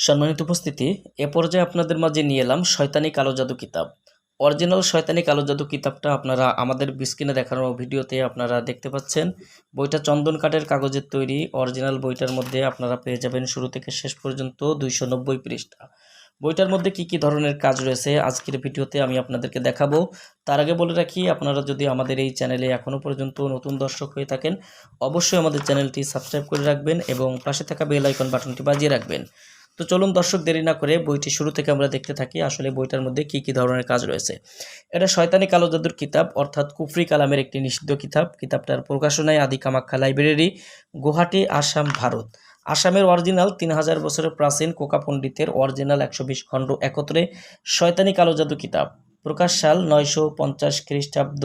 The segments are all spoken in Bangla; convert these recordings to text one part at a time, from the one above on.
সম্মানিত উপস্থিতি, এ পর্যায়ে আপনাদের মাঝে নিয়ে এলাম শয়তানি কালো জাদু কিতাব। অরিজিনাল শয়তানি কালো জাদু কিতাবটা আপনারা আমাদের স্ক্রিনে দেখানো ভিডিওতে আপনারা দেখতে পাচ্ছেন। বইটা চন্দন কাঠের কাগজের তৈরি, অরিজিনাল বইটার মধ্যে আপনারা পেয়ে যাবেন শুরু থেকে শেষ পর্যন্ত দুইশো নব্বই পৃষ্ঠা। বইটার মধ্যে কি কি ধরনের কাজ রয়েছে আজকের ভিডিওতে আমি আপনাদেরকে দেখাবো। তার আগে বলে রাখি, আপনারা যদি আমাদের এই চ্যানেলে এখনও পর্যন্ত নতুন দর্শক হয়ে থাকেন, অবশ্যই আমাদের চ্যানেলটি সাবস্ক্রাইব করে রাখবেন এবং পাশে থাকা বেল আইকন বাটনটি বাজিয়ে রাখবেন। তো চলুন দর্শক, দেরি না করে বইটি শুরু থেকে আমরা দেখতে থাকি আসলে বইটার মধ্যে কি কি ধরনের কাজ রয়েছে। এটা শয়তানি কালো জাদুর কিতাব, অর্থাৎ কুফরি কালামের একটি নিষিদ্ধ কিতাব। কিতাবটার প্রকাশনায় আদি কামাখ্যা লাইব্রেরি, গুয়াহাটি, আসাম, ভারত। আসামের অরিজিনাল তিন হাজার বছরের প্রাচীন কোকা পণ্ডিতের অরিজিনাল একশো বিশ খণ্ড একত্রে শয়তানি কালো জাদু কিতাব। প্রকাশ সাল নয়শো পঞ্চাশ খ্রিস্টাব্দ।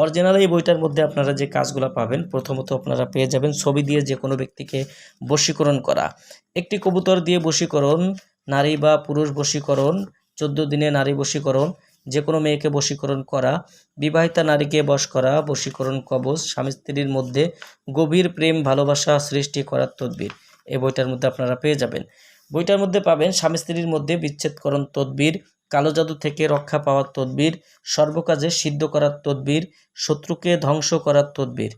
অরিজিনাল এই বইটার মধ্যে আপনারা যে কাজগুলো পাবেন, প্রথমত আপনারা পেয়ে যাবেন ছবি দিয়ে যে কোনো ব্যক্তিকে বশীকরণ করা। একটি কবুতর দিয়ে বশীকরণ, নারী বা পুরুষ বশীকরণ, চোদ্দ দিনে নারী বশীকরণ যে কোনো মেয়েকে বশীকরণ করা, বিবাহিতা নারীকে বশ করা, বশীকরণ কবচ, স্বামী স্ত্রীর মধ্যে গভীর প্রেম, ভালোবাসা সৃষ্টি করার তদবির এই বইটার মধ্যে আপনারা পেয়ে যাবেন। বইটার মধ্যে পাবেন স্বামী স্ত্রীর মধ্যে বিচ্ছেদকরণ তদবির কালো জাদু থেকে রক্ষা পাওয়ার তদবির, সর্বকাজে সিদ্ধ করার তদবির, শত্রুকে ধ্বংস করার তদবির।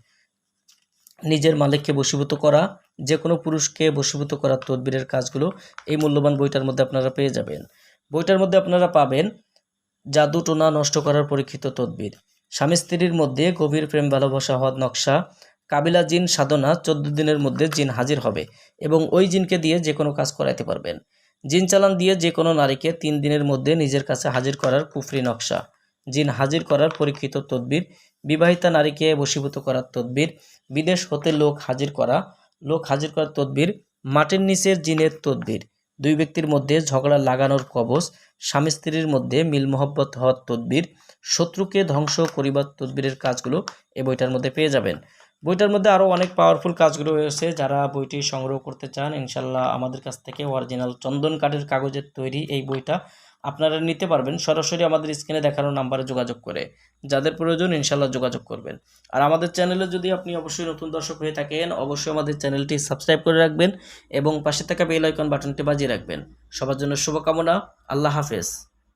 নিজের মালিককে বশীভূত করা যে কোনো পুরুষকে বশীভূত করার তদবিরের কাজগুলো এই মূল্যবান বইটার মধ্যে আপনারা পেয়ে যাবেন। বইটার মধ্যে আপনারা পাবেন জাদু টোনা নষ্ট করার পরীক্ষিত তদবির, স্বামী স্ত্রীর মধ্যে গভীর প্রেম, ভালোবাসা হওয়ার নকশা, কাবিলা জিন সাধনা চোদ্দ দিনের মধ্যে জিন হাজির হবে এবং ওই জিনকে দিয়ে যে কোনো কাজ করাইতে পারবেন। জিন চালান দিয়ে যে কোনো নারীকে তিন দিনের মধ্যে নিজের কাছে হাজির করার কুফরি নকশা। জিন হাজির করার পরীক্ষিত তদবির, বিবাহিতা নারীকে বশীভূত করার তদবির, বিদেশ হতে লোক হাজির করা, লোক হাজির করার তদবির, মাটির নিচের জিনের তদবির। দুই ব্যক্তির মধ্যে ঝগড়া লাগানোর কবচ, স্বামী স্ত্রীর মধ্যে মিল মহব্বত হওয়ার তদবির, শত্রুকে ধ্বংস করিবার তদবিরের কাজগুলো এই বইটার মধ্যে পেয়ে যাবেন। বইটার মধ্যে আরও অনেক পাওয়ারফুল কাজগুলো রয়েছে যারা বইটি সংগ্রহ করতে চান। ইনশাল্লাহ আমাদের কাছ থেকে অরিজিনাল চন্দন কাঠের কাগজের তৈরি এই বইটা আপনারা নিতে পারবেন সরাসরি আমাদের স্ক্রিনে দেখানো নাম্বারে যোগাযোগ করে। যাদের প্রয়োজন ইনশাল্লাহ যোগাযোগ করবেন। আর আমাদের চ্যানেলে যদি আপনি অবশ্যই নতুন দর্শক হয়ে থাকেন, অবশ্যই আমাদের চ্যানেলটি সাবস্ক্রাইব করে রাখবেন এবং পাশে থাকা বেল আইকন বাটনটি বাজিয়ে রাখবেন। সবার জন্য শুভকামনা, আল্লাহ হাফেজ।